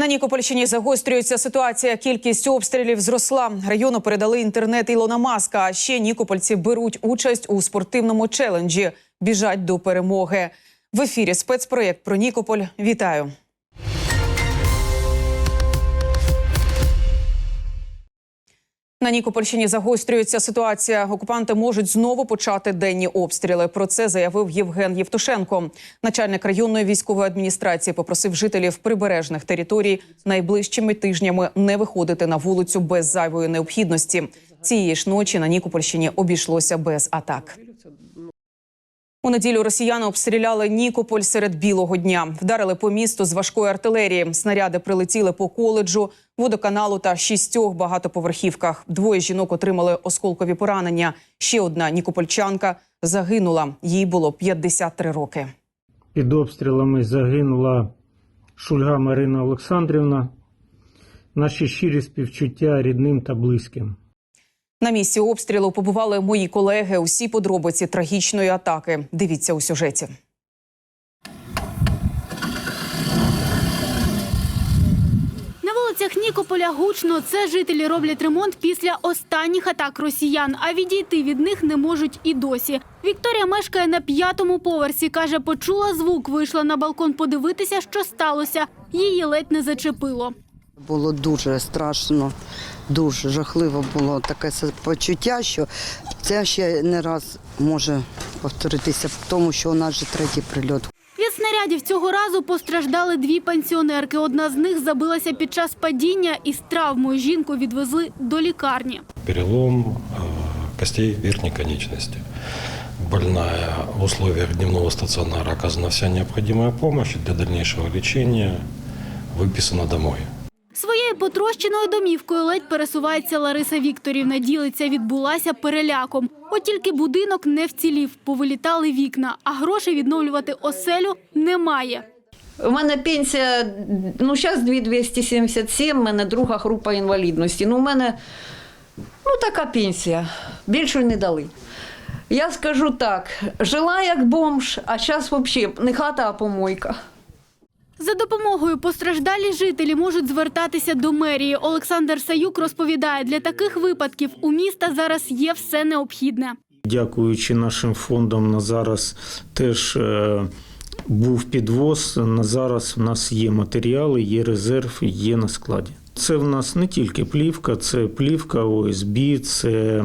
На Нікопольщині загострюється ситуація. Кількість обстрілів зросла. Району передали інтернет Ілона Маска. А ще нікопольці беруть участь у спортивному челенджі. Біжать до перемоги. В ефірі спецпроєкт про Нікополь. Вітаю. На Нікопольщині загострюється ситуація. Окупанти можуть знову почати денні обстріли. Про це заявив Євген Євтушенко. Начальник районної військової адміністрації попросив жителів прибережних територій найближчими тижнями не виходити на вулицю без зайвої необхідності. Цієї ж ночі на Нікопольщині обійшлося без атак. У неділю росіяни обстріляли Нікополь серед білого дня. Вдарили по місту з важкої артилерії. Снаряди прилетіли по коледжу, водоканалу та шістьох багатоповерхівках. Двоє жінок отримали осколкові поранення. Ще одна нікопольчанка загинула. Їй було 53 роки. Під обстрілами загинула Шульга Марина Олександрівна. Наші щирі співчуття рідним та близьким. На місці обстрілу побували мої колеги. Усі подробиці трагічної атаки. Дивіться у сюжеті. Вулицях Нікополя гучно. Це жителі роблять ремонт після останніх атак росіян, а відійти від них не можуть і досі. Вікторія мешкає на п'ятому поверсі. Каже, почула звук, вийшла на балкон подивитися, що сталося. Її ледь не зачепило. Було дуже страшно, дуже жахливо було таке почуття, що це ще не раз може повторитися в тому, що у нас же третій прильот. Від снарядів цього разу постраждали дві пенсіонерки. Одна з них забилася під час падіння і з травмою жінку відвезли до лікарні. перелом э, костей верхней конечности. Больная в условиях дневного стационара оказана вся необходимая помощь для дальнейшего лечения, выписана домой. Своєю потрощеною домівкою ледь пересувається Лариса Вікторівна. Ділиться, відбулася переляком. От тільки будинок не вцілів, повилітали вікна, а грошей відновлювати оселю немає. У мене пенсія, ну зараз 2277, у мене друга група інвалідності. Ну, у мене ну, така пенсія, більше не дали. Я скажу так: жила як бомж, а зараз взагалі не хата, а помойка. За допомогою постраждалі жителі можуть звертатися до мерії. Олександр Саюк розповідає, для таких випадків у міста зараз є все необхідне. Дякуючи нашим фондам, на зараз теж е, був підвоз. На зараз в нас є матеріали, є резерв, є на складі. Це в нас не тільки плівка, це плівка, ОСБ, це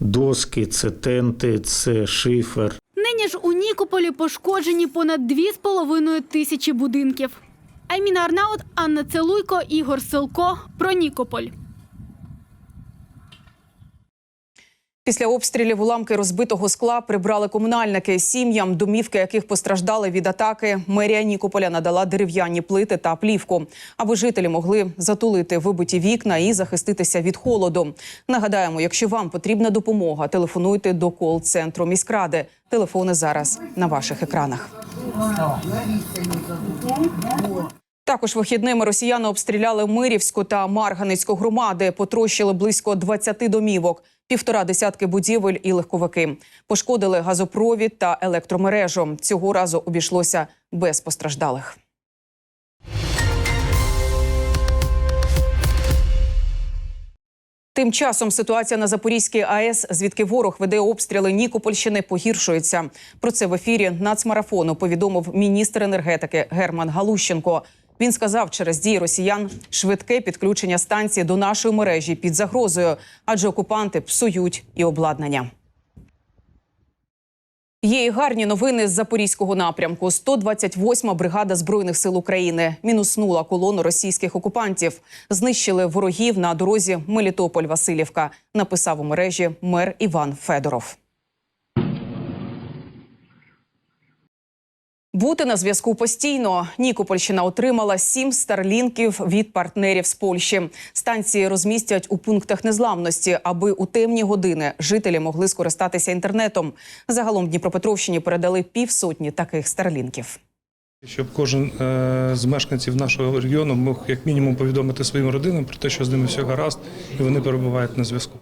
доски, це тенти, це шифер. Нині ж у Нікополі пошкоджені понад 2,5 тисячі будинків. Айміна Арнаут, Анна Целуйко, Ігор Силко. Про Нікополь. Після обстрілів уламки розбитого скла прибрали комунальники сім'ям, домівки яких постраждали від атаки. Мерія Нікополя надала дерев'яні плити та плівку, аби жителі могли затулити вибиті вікна і захиститися від холоду. Нагадаємо, якщо вам потрібна допомога, телефонуйте до кол-центру міськради. Телефони зараз на ваших екранах. Також вихідними росіяни обстріляли Мирівську та Марганицьку громади, потрощили близько 20 домівок, півтора десятки будівель і легковики. Пошкодили газопровід та електромережу. Цього разу обійшлося без постраждалих. Тим часом ситуація на Запорізькій АЕС, звідки ворог веде обстріли Нікопольщини, погіршується. Про це в ефірі нацмарафону повідомив міністр енергетики Герман Галущенко. Він сказав, через дії росіян швидке підключення станції до нашої мережі під загрозою, адже окупанти псують і обладнання. Є і гарні новини з запорізького напрямку. 128-ма бригада збройних сил України мінуснула колону російських окупантів. Знищили ворогів на дорозі Мелітополь-Василівка. Написав у мережі мер Іван Федоров. Бути на зв'язку постійно. Нікопольщина отримала сім старлінків від партнерів з Польщі. Станції розмістять у пунктах незламності, аби у темні години жителі могли скористатися інтернетом. Загалом Дніпропетровщині передали півсотні таких старлінків. Щоб кожен е, з мешканців нашого регіону мог як мінімум повідомити своїм родинам про те, що з ними все гаразд, і вони перебувають на зв'язку.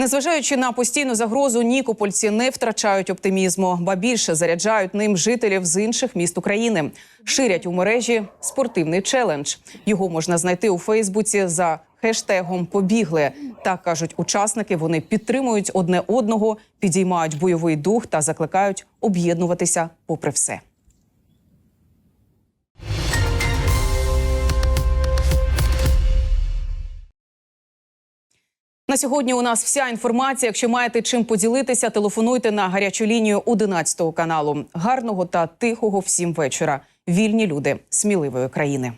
Незважаючи на постійну загрозу, нікопольці не втрачають оптимізму, ба більше заряджають ним жителів з інших міст України. Ширять у мережі спортивний челендж. Його можна знайти у Фейсбуці за хештегом Побігли. Так кажуть учасники. Вони підтримують одне одного, підіймають бойовий дух та закликають об'єднуватися попри все. На сьогодні у нас вся інформація. Якщо маєте чим поділитися, телефонуйте на гарячу лінію 11 каналу. Гарного та тихого всім вечора. Вільні люди сміливої країни.